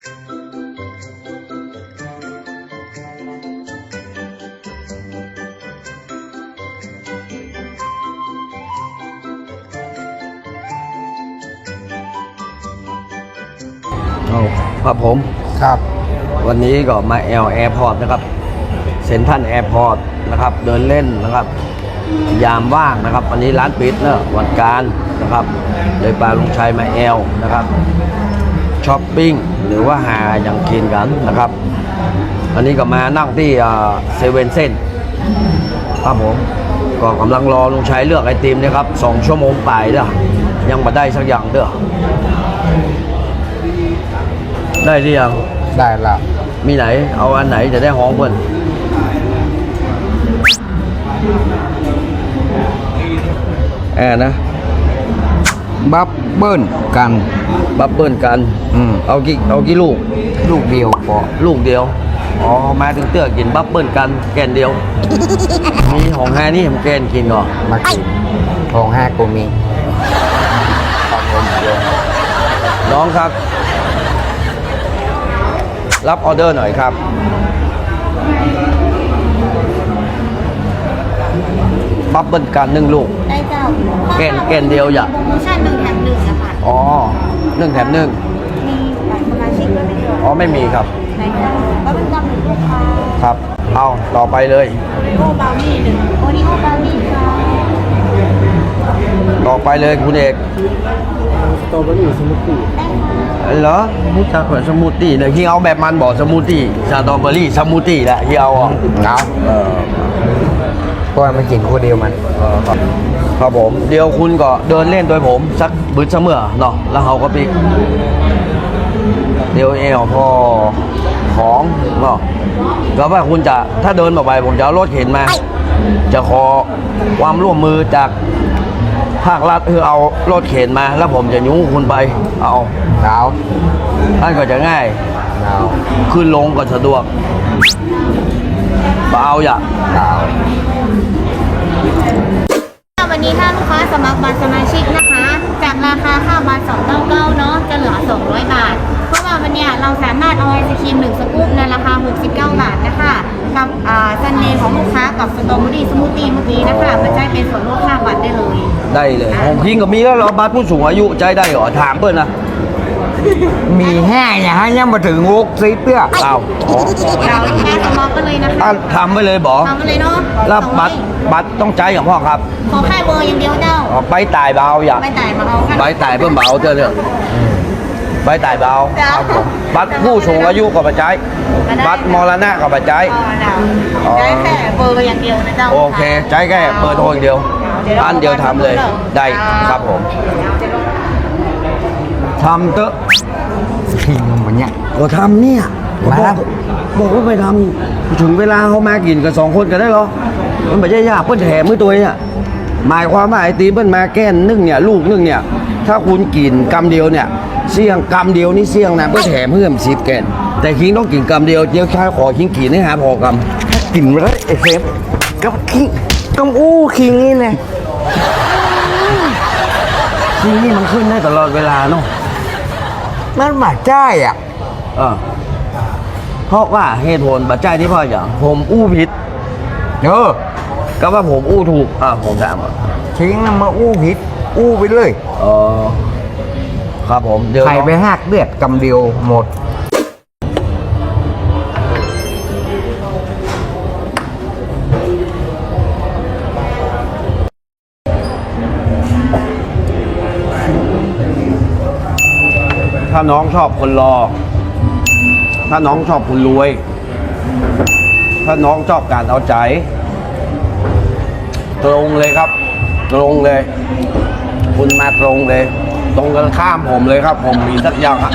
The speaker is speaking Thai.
เอาครับผม ครับ วันนี้ก็มาแอลแอร์พอร์ตนะครับเซ็นทรัลแอร์พอร์ตนะครับ เดินเล่นนะครับ ยามว่างนะครับ วันนี้ร้านปิดเนอะวันการนะครับ เลยปลาลุงชัยมาแอลนะครับช้อปปิ้ง หรือว่าหาอย่างกินกันนะครับ อันนี้ก็มานั่งที่เซเว่นเส้นครับผมก็กำลังรอลุงชัยเลือกไอติมนะครับสองชั่วโมงไปเด้อยังมาได้สักอย่างเด้อได้หรือยังได้แล้วมีไหน เอาอันไหนจะได้หอมเพิ่นแอร์นะ บับเบิ้ลกัน บับเบิ้ลกัน อืมเอากี่เอากี่ลูก ลูกเดียวพอลูกเดียว อ๋อมาถึงเตื้อกินบับเบิ้ลกัน แกนเดียว มีของแฮนี่ผมแกนกินก่อนมากินของห้ากูมีน้องครับ รับออเดอร์หน่อยครับบับเบิ้ลกันหนึ่งลูกได้ เจ้าแกนแกนเดียวอย่าโปรโมชั่นหนึ่งแถมหนึ่งนะคะอ๋อหนึ่งแถมหนึ่งมีบัตรสมาชิกด้วยไหมเอ่ยอ๋อไม่มีครับ ไหนเจ้าก็เป็นจำหนึ่งลูกค้าครับ เอาต่อไปเลย โอริโอบราวนี่หนึ่งโอริโอบราวนี่ค่ะต่อไปเลยคุณเอกสตรอเบอรี่สมูทตี้เหรอมุจักเหมือนสมูทตี้เลยที่เอาแบบมันบอกสมูทตี้สตรอเบอรี่สมูทตี้แหละที่เอาอะเอาเออ เพราะว่ามันกินคนเดียวมันเออครับครับผม เดี๋ยวคุณก็เดินเล่นโดยผม สักบึดเสมอเนาะแล้วเขาก็ไปเดี๋ยวเอลพอของเนาะก็ว่าคุณจะถ้าเดินออกไปผมจะเอารถเข็นมา จะขอความร่วมมือจากภาครัฐคือเอารถเข็นมา แล้วผมจะยุ้งคุณไปเอาเอานั่นก็จะง่ายเอาขึ้นลงก็สะดวก เบเอาอย่าเอาวันนี้ถ้าลูกค้าสมัครบัตรสมาชิกนะคะ จากราคาค่าบัตร299เนาะจะเหลือ 200 บาท เพราะว่าวันเนี้ยเราสามารถเอาไอศครีม1สกู๊ปในราคา 69 บาทนะคะ กับอ่าซันเนของลูกค้ากับสตรอเบอรี่สมูทตี้เมื่อกี้นะคะมันใช้เป็นส่วนลดค่าบัตรได้เลย ได้เลยผมพิงก็มีแล้วเหรอบัตรผู้สูงอายุใจได้เหรอถามเพื่อนนะ มีแห้อย่างฮะยังมาถึงวกซีเตื้อเอาอ๋อเราลูกค้าสมัครกันเลยนะคะอะทำไปเลยบอทำไปเลยเนาะแล้วบัตรบัตรต้องใจของพ่อครับ ขอแค่เบอร์อย่างเดียวเจ้าอ๋อใบตายเบาอย่าไม่จ่ายมาเอาค่ะใบตายเพิ่มเบาเถอะเถอะใบตายเบาจ้ะครับผมบัตรผู้สูงอายุก็มาใช้บัตรมรณะก็มาใช้อ๋อได้แค่เบอร์อย่างเดียวนะเจ้าโอเคใช้แค่เบอร์โทรอย่างเดียวอันเดียวทำเลยได้ครับผม ทำเถอะพิงมันเนี่ยก็ทำเนี่ยมาแล้วบอกว่าไปทำถึงเวลาเขามากินกันสองคนกันได้เหรอ มันไม่ใช่ยากเพิ่นแถมมือตัวเนี่ยหมายความว่าไอ้ตีเพิ่นมาแก้นนึ่งเนี่ยลูกนึ่งเนี่ยถ้าคุณกินกำเดียวเนี่ยเสี่ยงกำเดียวนี่เสี่ยงนะเพื่อแถมเพิ่มสิบแกนแต่คิงต้องกินกำเดียวเดี๋ยวชายขอคิงกินให้หาพอกำกินเลยไอ้เซฟกับคิงต้องอู้คิงนี่เลยคิงนี่มันขึ้นได้ตลอดเวลาเนาะ มันมาใช่อะ เออเพราะว่าเหตุผลปัจจัยที่พ่ออย่างผมอู้ผิด เออ ก็ว่าผมอู้ถูกอ่าผมถามอะคิงน่ะมาอู้ผิด อู้ไปเลย เออครับผมเดี๋ยวใครไปหักเลือดกำเดียวหมดาน้องชอบคนรอ ถ้าน้องชอบคนรวย ถ้าน้องชอบการเอาใจ ตรงเลยครับ ตรงเลย คุณมาตรงเลย ตรงกันข้ามผมเลยครับ ผมมีสักอย่างอะล